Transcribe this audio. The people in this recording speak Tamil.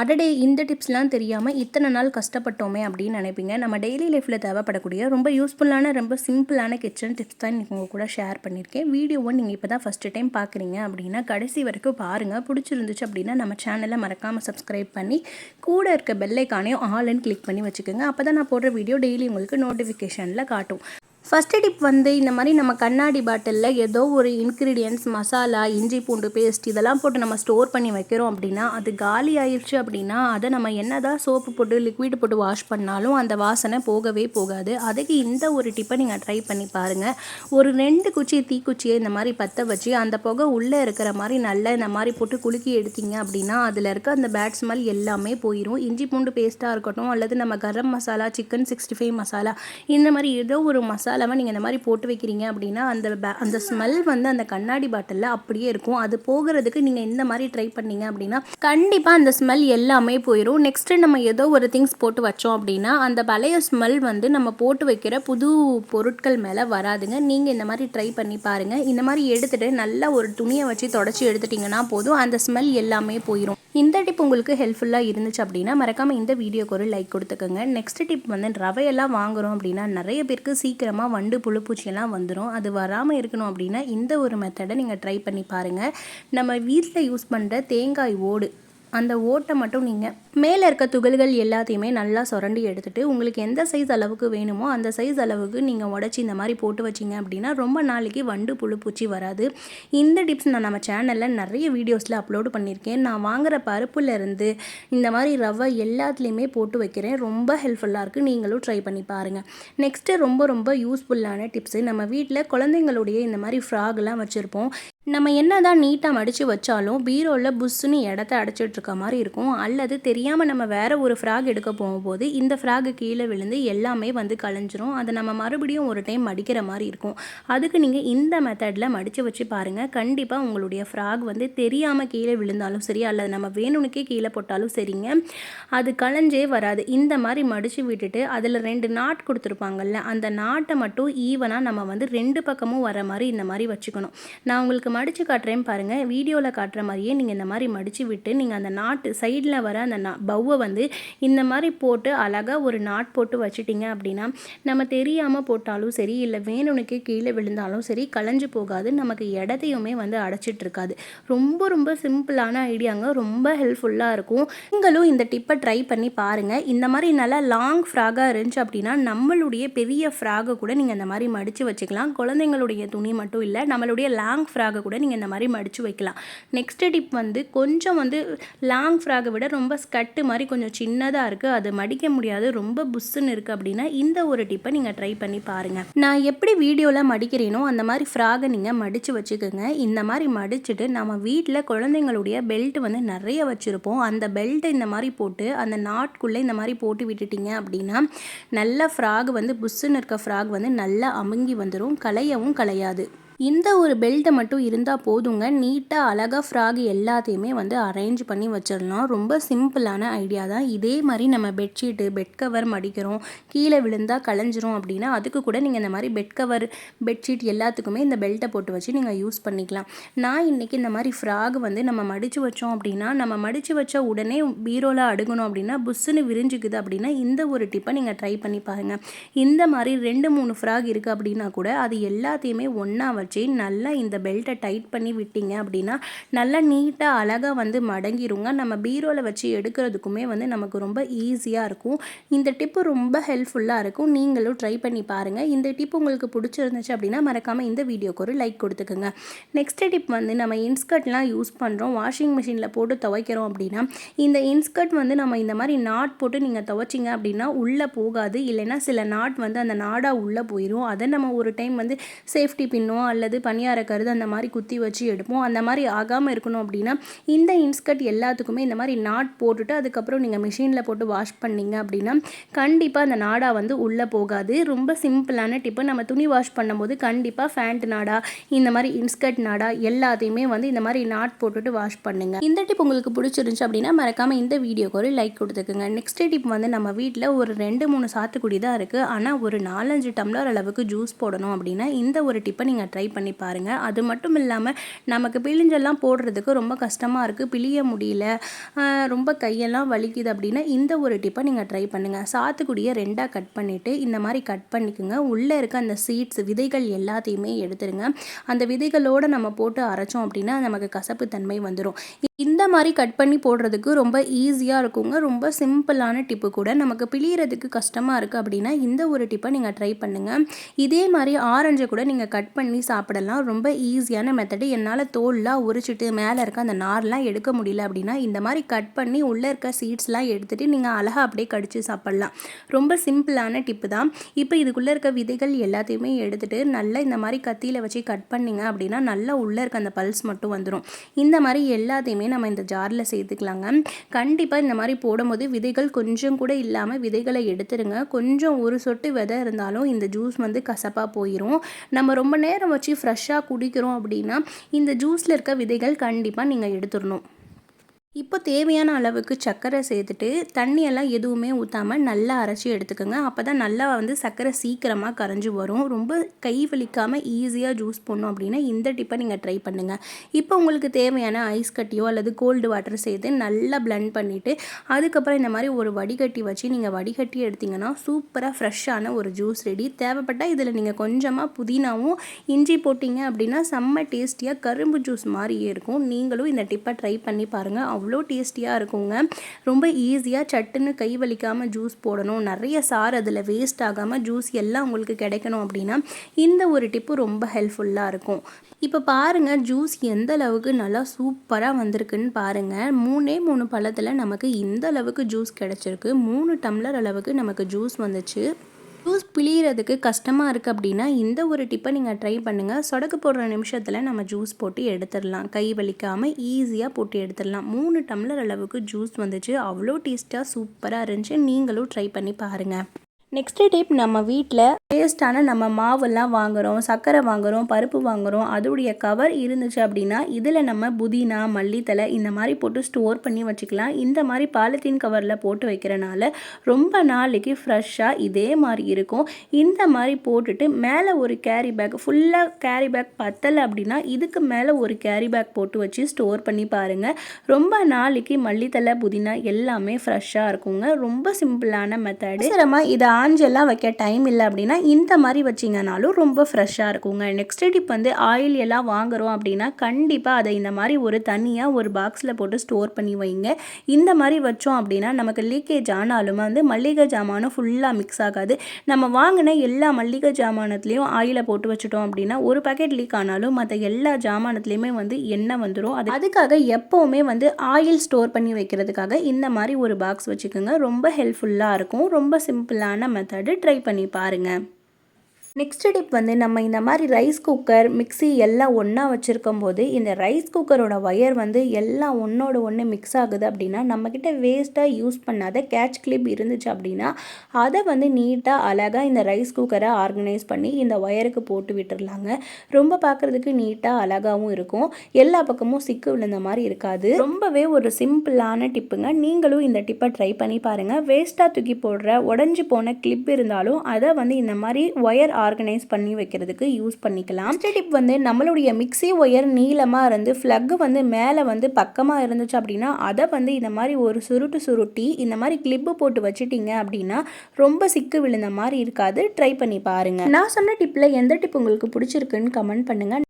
அடடே இந்த டிப்ஸ்லாம் தெரியாமல் இத்தனை நாள் கஷ்டப்பட்டோமே அப்படின்னு நினைப்பீங்க. நம்ம டெய்லி லைஃப்பில் தேவைப்படக்கூடிய ரொம்ப யூஸ்ஃபுல்லான ரொம்ப சிம்பிளான கிச்சன் டிப்ஸ் தான் இன்றைக்கி உங்கள் கூட ஷேர் பண்ணியிருக்கேன். வீடியோவை நீங்கள் இப்போ தான் ஃபஸ்ட்டு டைம் பார்க்குறீங்க அப்படின்னா கடைசி வரைக்கும் பாருங்கள் பிடிச்சிருந்துச்சு அப்படின்னா நம்ம சேனலை மறக்காமல் சப்ஸ்கிரைப் பண்ணி கூட இருக்க பெல்லைக்கானையும் ஆல்னு கிளிக் பண்ணி வச்சுக்கோங்க. அப்போ தான் நான் போடுற வீடியோ டெய்லி உங்களுக்கு நோட்டிஃபிகேஷனில் காட்டும். ஃபஸ்ட்டு டிப் வந்து இந்த மாதிரி நம்ம கண்ணாடி பாட்டிலில் ஏதோ ஒரு இன்க்ரீடியன்ஸ் மசாலா இஞ்சி பூண்டு பேஸ்ட் இதெல்லாம் போட்டு நம்ம ஸ்டோர் பண்ணி வைக்கிறோம் அப்படின்னா அது காலி ஆயிடுச்சு அப்படின்னா அதை நம்ம என்னதான் சோப்பு போட்டு லிக்விட் போட்டு வாஷ் பண்ணாலும் அந்த வாசனை போகவே போகாது. அதுக்கு இந்த ஒரு டிப்பை நீங்கள் ட்ரை பண்ணி பாருங்கள் ஒரு ரெண்டு குச்சி தீக்குச்சியை இந்த மாதிரி பற்ற வச்சு அந்த புகை உள்ளே இருக்கிற மாதிரி நல்லா இந்த மாதிரி போட்டு குலுக்கி எடுத்தீங்க அப்படின்னா அதில் இருக்க அந்த பேட் ஸ்மெல் எல்லாமே போயிடும் இஞ்சி பூண்டு பேஸ்ட்டாக இருக்கட்டும் அல்லது நம்ம garam masala chicken sixty five masala இந்த மாதிரி ஏதோ ஒரு மசாலா காலமாக நீங்கள் இந்த மாதிரி போட்டு வைக்கிறீங்க அப்படின்னா அந்த அந்த ஸ்மெல் வந்து அந்த கண்ணாடி பாட்டிலில் அப்படியே இருக்கும். அது போகிறதுக்கு நீங்கள் இந்த மாதிரி ட்ரை பண்ணீங்க அப்படின்னா கண்டிப்பாக அந்த ஸ்மெல் எல்லாமே போயிடும் நெக்ஸ்ட்டு நம்ம ஏதோ ஒரு திங்ஸ் போட்டு வச்சோம் அப்படின்னா அந்த பழைய ஸ்மெல் வந்து நம்ம போட்டு வைக்கிற புது பொருட்கள் மேலே வராதுங்க. நீங்கள் இந்த மாதிரி ட்ரை பண்ணி பாருங்கள் இந்த மாதிரி எடுத்துகிட்டு நல்லா ஒரு துணியை வச்சு தொடச்சி எடுத்துட்டிங்கன்னா போதும். அந்த ஸ்மெல் எல்லாமே போயிடும் இந்த டிப் உங்களுக்கு ஹெல்ப்ஃபுல்லாக இருந்துச்சு அப்படின்னா மறக்காமல் இந்த வீடியோக்கு ஒரு லைக் கொடுத்துக்கோங்க. நெக்ஸ்ட் டிப் வந்து ரவையெல்லாம் வாங்குகிறோம் அப்படின்னா நிறைய பேருக்கு சீக்கிரமாக வண்டு புழுப்பூச்சியெல்லாம் வந்துடும் அது வராமல் இருக்கணும் அப்படின்னா இந்த ஒரு மெத்தடை நீங்கள் ட்ரை பண்ணி பாருங்கள் நம்ம வீட்டில் யூஸ் பண்ணுற தேங்காய் ஓடு அந்த ஓட்டை மட்டும் நீங்கள் மேலே இருக்க துகள்கள் எல்லாத்தையுமே நல்லா சுரண்டி எடுத்துகிட்டு உங்களுக்கு எந்த சைஸ் அளவுக்கு வேணுமோ அந்த சைஸ் அளவுக்கு நீங்கள் உடச்சி இந்த மாதிரி போட்டு வச்சிங்க அப்படின்னா ரொம்ப நாளைக்கு வண்டு புழு பூச்சி வராது. இந்த டிப்ஸ் நான் நம்ம சேனலில் நிறைய வீடியோஸில் அப்லோடு பண்ணியிருக்கேன். நான் வாங்குகிற பருப்புலேருந்து இந்த மாதிரி ரவை எல்லாத்துலேயுமே போட்டு வைக்கிறேன். ரொம்ப ஹெல்ப்ஃபுல்லாக இருக்குது நீங்களும் ட்ரை பண்ணி பாருங்கள் நெக்ஸ்ட்டு ரொம்ப ரொம்ப யூஸ்ஃபுல்லான டிப்ஸு நம்ம வீட்டில் குழந்தைங்களுடைய இந்த மாதிரி ஃப்ராக்லாம் வச்சுருப்போம். நம்ம என்ன தான் நீட்டாக மடித்து வச்சாலும் பீரோவில் புஷ்ஷுன்னு இடத்த அடைச்சிட்ருக்க மாதிரி இருக்கும். அல்லது தெரியாமல் நம்ம வேறு ஒரு ஃப்ராக் எடுக்க போகும்போது இந்த ஃப்ராக் கீழே விழுந்து எல்லாமே வந்து கலைஞ்சிரும். அதை நம்ம மறுபடியும் ஒரு டைம் மடிக்கிற மாதிரி இருக்கும். அதுக்கு நீங்கள் இந்த மெத்தடில் மடித்து வச்சு பாருங்கள் கண்டிப்பாக உங்களுடைய ஃப்ராக் வந்து தெரியாமல் கீழே விழுந்தாலும் சரி அல்லது நம்ம வேணும்னுக்கே கீழே போட்டாலும் சரிங்க. அது கலைஞ்சே வராது. இந்த மாதிரி மடித்து விட்டுட்டு அதில் ரெண்டு நாட் கொடுத்துருப்பாங்கல்ல அந்த நாட்டை மட்டும் ஈவனாக நம்ம வந்து ரெண்டு பக்கமும் வர மாதிரி இந்த மாதிரி வச்சுக்கணும். நான் உங்களுக்கு மடித்து காட்டுறேன் பாருங்கள் வீடியோவில் காட்டுற மாதிரியே நீங்கள் இந்த மாதிரி மடித்து விட்டு நீங்கள் அந்த நாட்டு சைடில் வர அந்த நா பவ்வை வந்து இந்த மாதிரி போட்டு அழகாக ஒரு நாட் போட்டு வச்சுட்டிங்க அப்படின்னா நம்ம தெரியாமல் போட்டாலும் சரி இல்லை வேணுனுக்கே கீழே விழுந்தாலும் சரி கலைஞ்சு போகாது. நமக்கு இடத்தையுமே வந்து அடைச்சிட்ருக்காது ரொம்ப ரொம்ப சிம்பிளான ஐடியாங்க. ரொம்ப ஹெல்ப்ஃபுல்லாக இருக்கும். நீங்களும் இந்த டிப்பை ட்ரை பண்ணி பாருங்கள் இந்த மாதிரி நல்லா லாங் ஃப்ராகாக இருந்துச்சு அப்படின்னா நம்மளுடைய பெரிய ஃப்ராகை கூட நீங்கள் இந்த மாதிரி மடித்து வச்சுக்கலாம். குழந்தைங்களுடைய துணி மட்டும் இல்லை நம்மளுடைய லாங் ஃப்ராகை கூட நீங்கள் இந்த மாதிரி மடித்து வைக்கலாம். நெக்ஸ்ட் டிப் வந்து கொஞ்சம் வந்து லாங் ஃப்ராகை விட ரொம்ப ஸ்கட்டு மாதிரி கொஞ்சம் சின்னதாக இருக்குது அது மடிக்க முடியாது. ரொம்ப புஷ்ஷுன்னு இருக்குது அப்படின்னா இந்த ஒரு டிப்பை நீங்கள் ட்ரை பண்ணி பாருங்கள் நான் எப்படி வீடியோவில் மடிக்கிறேனோ அந்த மாதிரி ஃப்ராகை நீங்கள் மடித்து வச்சுக்கோங்க. இந்த மாதிரி மடிச்சுட்டு நம்ம வீட்டில் குழந்தைங்களுடைய பெல்ட் வந்து நிறைய வச்சுருப்போம். அந்த பெல்ட்டை இந்த மாதிரி போட்டு அந்த நாட்குள்ளே இந்த மாதிரி போட்டு விட்டுட்டீங்க அப்படின்னா நல்ல ஃப்ராக் வந்து புஷ்ஷுன்னு இருக்க ஃப்ராக் வந்து நல்லா அமுங்கி வந்துடும் கலையவும் கலையாது இந்த ஒரு பெல்ட்டை மட்டும் இருந்தால் போதுங்க. நீட்டாக அழகாக ஃப்ராக் எல்லாத்தையுமே வந்து அரேஞ்ச் பண்ணி வச்சிடலாம். ரொம்ப சிம்பிளான ஐடியா தான். இதே மாதிரி நம்ம பெட்ஷீட்டு பெட் கவர் மடிக்கிறோம். கீழே விழுந்தால் கலைஞ்சிரும் அப்படின்னா அதுக்கு கூட நீங்கள் இந்த மாதிரி பெட் கவர் பெட்ஷீட் எல்லாத்துக்குமே இந்த பெல்ட்டை போட்டு வச்சு நீங்கள் யூஸ் பண்ணிக்கலாம். நான் இன்றைக்கி இந்த மாதிரி ஃப்ராக் வந்து நம்ம மடித்து வச்சோம் அப்படின்னா நம்ம மடித்து வச்ச உடனே பீரோவில் அடுக்கணும் அப்படின்னா புஷ்ஷுன்னு விரிஞ்சுக்குது அப்படின்னா இந்த ஒரு டிப்பை நீங்கள் ட்ரை பண்ணி பாருங்கள் இந்த மாதிரி ரெண்டு மூணு ஃப்ராக் இருக்குது அப்படின்னா கூட அது எல்லாத்தையுமே ஒன்றா வச்சு நல்லா இந்த பெல்ட்டை டைட் பண்ணி விட்டீங்க அப்படின்னா நல்லா நீட்டாக அழகாக வந்து மடங்கிருங்க. நம்ம பீரோவில் வச்சு எடுக்கிறதுக்குமே வந்து நமக்கு ரொம்ப ஈஸியாக இருக்கும். இந்த டிப்பு ரொம்ப ஹெல்ப்ஃபுல்லாக இருக்கும். நீங்களும் ட்ரை பண்ணி பாருங்கள் இந்த டிப் உங்களுக்கு பிடிச்சிருந்துச்சு அப்படின்னா மறக்காமல் இந்த வீடியோக்கு ஒரு லைக் கொடுத்துக்கோங்க. நெக்ஸ்ட் டிப் வந்து நம்ம இன்ஸ்கர்ட்லாம் யூஸ் பண்ணுறோம் வாஷிங் மிஷினில் போட்டு துவைக்கிறோம் அப்படின்னா இந்த இன்ஸ்கர்ட் வந்து நம்ம இந்த மாதிரி நாட் போட்டு நீங்கள் துவைச்சிங்க அப்படின்னா உள்ளே போகாது. இல்லைன்னா சில நாட் வந்து அந்த நாடாக உள்ளே போயிடும் அதை நம்ம ஒரு டைம் வந்து சேஃப்டி பின்னோ அல்லது பனியார கருது அந்த மாதிரி குத்தி வச்சு எடுப்போம். அந்த மாதிரி ஆகாமல் இருக்கணும் அப்படின்னா இந்த இன்ஸ்கட் எல்லாத்துக்குமே இந்த மாதிரி நாட் போட்டுட்டு அதுக்கப்புறம் நீங்கள் மிஷினில் போட்டு வாஷ் பண்ணிங்க அப்படின்னா கண்டிப்பாக அந்த நாடா வந்து உள்ளே போகாது. ரொம்ப சிம்பிளான டிப்பு. நம்ம துணி வாஷ் பண்ணும்போது கண்டிப்பாக ஃபேண்ட் நாடா இந்த மாதிரி இன்ஸ்கட் நாடா எல்லாத்தையுமே வந்து இந்த மாதிரி நாட் போட்டுட்டு வாஷ் பண்ணுங்க. இந்த டிப் உங்களுக்கு பிடிச்சிருந்துச்சு அப்படின்னா மறக்காமல் இந்த வீடியோக்கு ஒரு லைக் கொடுத்துக்குங்க. நெக்ஸ்ட் டிப் வந்து நம்ம வீட்டில் ஒரு ரெண்டு மூணு சாத்துக்குடி தான் இருக்குது ஆனால் ஒரு நாலஞ்சு டம்ளர் அளவுக்கு ஜூஸ் போடணும் அப்படின்னா இந்த ஒரு டிப்பை நீங்கள் ட்ரை ட்ரை பண்ணி பாருங்கள் அது மட்டும் இல்லாமல் நமக்கு பிழிஞ்செல்லாம் போடுறதுக்கு ரொம்ப கஷ்டமாக இருக்குது பிழிய முடியல. ரொம்ப கையெல்லாம் வலிக்குது அப்படின்னா இந்த ஒரு டிப்பை நீங்கள் ட்ரை பண்ணுங்கள் சாத்துக்குடியை ரெண்டாக கட் பண்ணிவிட்டு இந்த மாதிரி கட் பண்ணிக்கோங்க. உள்ளே இருக்க அந்த சீட்ஸ் விதைகள் எல்லாத்தையுமே எடுத்துருங்க. அந்த விதைகளோடு நம்ம போட்டு அரைச்சோம் அப்படின்னா நமக்கு கசப்பு தன்மை வந்துடும் இந்த மாதிரி கட் பண்ணி போடுறதுக்கு ரொம்ப ஈஸியாக இருக்குங்க. ரொம்ப சிம்பிளான டிப்பு கூட. நமக்கு பிழியறதுக்கு கஷ்டமாக இருக்குது அப்படின்னா இந்த ஒரு டிப்பை நீங்கள் ட்ரை பண்ணுங்கள் இதே மாதிரி ஆரஞ்சை கூட நீங்கள் கட் பண்ணி சாப்பிடலாம். ரொம்ப ஈஸியான மெத்தடு என்னால் தோல்லாம் உரிச்சிட்டு மேலே இருக்க அந்த நார்லாம் எடுக்க முடியல அப்படின்னா இந்த மாதிரி கட் பண்ணி உள்ளே இருக்க சீட்ஸ்லாம் எடுத்துகிட்டு நீங்கள் அழகாக அப்படியே கடிச்சு சாப்பிட்லாம். ரொம்ப சிம்பிளான டிப்பு தான். இப்போ இதுக்குள்ளே இருக்க விதைகள் எல்லாத்தையுமே எடுத்துகிட்டு நல்லா இந்த மாதிரி கத்தியில் வச்சு கட் பண்ணிங்க அப்படின்னா நல்லா உள்ளே இருக்க அந்த பல்ஸ் மட்டும் வந்துடும் இந்த மாதிரி எல்லாத்தையுமே நம்ம இந்த ஜாரில் சேர்த்துக்கலாங்க. கண்டிப்பாக இந்த மாதிரி போடும்போது விதைகள் கொஞ்சம் கூட இல்லாமல் விதைகளை எடுத்துருங்க. கொஞ்சம் ஒரு சொட்டு விதை இருந்தாலும் இந்த ஜூஸ் வந்து கசப்பாக போயிடும் நம்ம ரொம்ப நேரம் வச்சு ஃப்ரெஷ்ஷாக குடிக்கிறோம் அப்படின்னா இந்த ஜூஸில் இருக்க விதைகள் கண்டிப்பாக நீங்கள் எடுத்துடணும். இப்போ தேவையான அளவுக்கு சர்க்கரை சேர்த்துட்டு தண்ணியெல்லாம் எதுவுமே ஊற்றாமல் நல்லா அரைச்சி எடுத்துக்கோங்க. அப்போ தான் நல்லா வந்து சர்க்கரை சீக்கிரமாக கரைஞ்சி வரும். ரொம்ப கை வலிக்காமல் ஈஸியாக ஜூஸ் போடணும் அப்படின்னா இந்த டிப்பை நீங்கள் ட்ரை பண்ணுங்கள் இப்போ உங்களுக்கு தேவையான ஐஸ் கட்டியோ அல்லது கோல்டு வாட்டர் சேர்த்து நல்லா பிளெண்ட் பண்ணிவிட்டு அதுக்கப்புறம் இந்த மாதிரி ஒரு வடிகட்டி வச்சு நீங்கள் வடிகட்டி எடுத்திங்கன்னா சூப்பராக ஃப்ரெஷ்ஷான ஒரு ஜூஸ் ரெடி தேவைப்பட்டால் இதில் நீங்கள் கொஞ்சமாக புதினாவும் இஞ்சி போட்டிங்க அப்படின்னா செம்ம டேஸ்டியாக கரும்பு ஜூஸ் மாதிரியே இருக்கும். நீங்களும் இந்த டிப்பை ட்ரை பண்ணி பாருங்கள் அவ்வளோ டேஸ்டியாக இருக்குங்க. ரொம்ப ஈஸியாக சட்டுன்னு கை வலிக்காமல் ஜூஸ் போடணும். நிறைய சாறு அதில் வேஸ்ட் ஆகாமல் ஜூஸ் எல்லாம் உங்களுக்கு கிடைக்கணும் அப்படின்னா இந்த ஒரு டிப்பு ரொம்ப ஹெல்ப்ஃபுல்லாக இருக்கும். இப்போ பாருங்கள் ஜூஸ் எந்த அளவுக்கு நல்லா சூப்பராக வந்திருக்குன்னு பாருங்கள் மூணே மூணு பழத்தில் நமக்கு இந்த அளவுக்கு ஜூஸ் கிடச்சிருக்கு. மூணு டம்ளர் அளவுக்கு நமக்கு ஜூஸ் வந்துச்சு. ஜூஸ் பிழியறதுக்கு கஷ்டமாக இருக்குது அப்படின்னா இந்த ஒரு டிப்பை நீங்கள் ட்ரை பண்ணுங்கள் சொடக்கு போடுற நிமிஷத்தில் நம்ம ஜூஸ் போட்டு எடுத்துடலாம். கை வலிக்காமல் ஈஸியாக போட்டு எடுத்துடலாம். மூணு டம்ளர் அளவுக்கு ஜூஸ் வந்துச்சு. அவ்வளோ டேஸ்ட்டாக சூப்பராக இருந்துச்சு. நீங்களும் ட்ரை பண்ணி பாருங்கள் நெக்ஸ்ட் டிப் நம்ம வீட்டில் வேஸ்ட்டான நம்ம மாவெல்லாம் வாங்குகிறோம் சர்க்கரை வாங்குகிறோம் பருப்பு வாங்குகிறோம் அதோடைய கவர் இருந்துச்சு அப்படின்னா இதில் நம்ம புதினா மல்லித்தலை இந்த மாதிரி போட்டு ஸ்டோர் பண்ணி வச்சுக்கலாம். இந்த மாதிரி பாலித்தீன் கவரில் போட்டு வைக்கிறனால ரொம்ப நாளைக்கு ஃப்ரெஷ்ஷாக இதே மாதிரி இருக்கும். இந்த மாதிரி போட்டுட்டு மேலே ஒரு கேரி பேக் ஃபுல்லாக கேரி பேக் பத்தலை அப்படின்னா இதுக்கு மேலே ஒரு கேரி பேக் போட்டு வச்சு ஸ்டோர் பண்ணி பாருங்கள் ரொம்ப நாளைக்கு மல்லித்தலை புதினா எல்லாமே ஃப்ரெஷ்ஷாக இருக்குங்க. ரொம்ப சிம்பிளான மெத்தடு சிரமமாக இதை காஞ்செல்லாம் வைக்க டைம் இல்லை அப்படின்னா இந்த மாதிரி வச்சிங்கனாலும் ரொம்ப ஃப்ரெஷ்ஷாக இருக்குங்க. நெக்ஸ்ட் டிப் வந்து ஆயில் எல்லாம் வாங்குகிறோம் அப்படின்னா கண்டிப்பாக அதை இந்த மாதிரி ஒரு தனியாக ஒரு பாக்ஸில் போட்டு ஸ்டோர் பண்ணி வைங்க. இந்த மாதிரி வச்சோம் அப்படின்னா நமக்கு லீக்கேஜ் ஆனாலும் வந்து மல்லிகை ஜாமானும் ஃபுல்லாக மிக்ஸ் ஆகாது. நம்ம வாங்கின எல்லா மல்லிகை ஜாமானத்துலேயும் ஆயிலை போட்டு வச்சுட்டோம் அப்படின்னா ஒரு பாக்கெட் லீக் ஆனாலும் மற்ற எல்லா ஜாமானத்துலேயுமே வந்து எண்ணெய் வந்துடும் அது அதுக்காக எப்போவுமே வந்து ஆயில் ஸ்டோர் பண்ணி வைக்கிறதுக்காக இந்த மாதிரி ஒரு பாக்ஸ் வச்சுக்கோங்க. ரொம்ப ஹெல்ப்ஃபுல்லாக இருக்கும். ரொம்ப சிம்பிளான மெத்தடு ட்ரை பண்ணி பாருங்கள் நெக்ஸ்ட் டிப் வந்து நம்ம இந்த மாதிரி ரைஸ் குக்கர் மிக்ஸி எல்லாம் ஒன்றா வச்சுருக்கும் போது இந்த ரைஸ் குக்கரோட ஒயர் வந்து எல்லாம் ஒன்றோட ஒன்று மிக்ஸ் ஆகுது அப்படின்னா நம்மக்கிட்ட வேஸ்ட்டாக யூஸ் பண்ணாத கேட்ச் கிளிப் இருந்துச்சு அப்படின்னா அதை வந்து நீட்டாக அழகாக இந்த ரைஸ் குக்கரை ஆர்கனைஸ் பண்ணி இந்த ஒயருக்கு போட்டு விட்டுர்லாங்க ரொம்ப பார்க்குறதுக்கு நீட்டாக அழகாகவும் இருக்கும். எல்லா பக்கமும் சிக்கு விழுந்த மாதிரி இருக்காது. ரொம்பவே ஒரு சிம்பிளான டிப்புங்க நீங்களும் இந்த டிப்பை ட்ரை பண்ணி பாருங்கள் வேஸ்ட்டாக தூக்கி போடுற உடஞ்சி போன கிளிப் இருந்தாலும் அதை வந்து இந்த மாதிரி ஒயர் ஆர்கனைஸ் பண்ணி வைக்கிறதுக்கு யூஸ் பண்ணிக்கலாம். நெக்ஸ்ட் டிப் வந்து நம்மளுடைய மிக்ஸி ஒயர் நீளமாக இருந்து ஃப்ளக்கு வந்து மேலே வந்து பக்கமாக இருந்துச்சு அப்படின்னா அதை வந்து இந்த மாதிரி ஒரு சுருட்டு சுருட்டி இந்த மாதிரி கிளிப்பு போட்டு வச்சுட்டீங்க அப்படின்னா ரொம்ப சிக்கு விழுந்த மாதிரி இருக்காது. ட்ரை பண்ணி பாருங்கள் நான் சொன்ன டிப்பில் எந்த டிப் உங்களுக்கு பிடிச்சிருக்குன்னு கமெண்ட் பண்ணுங்கள்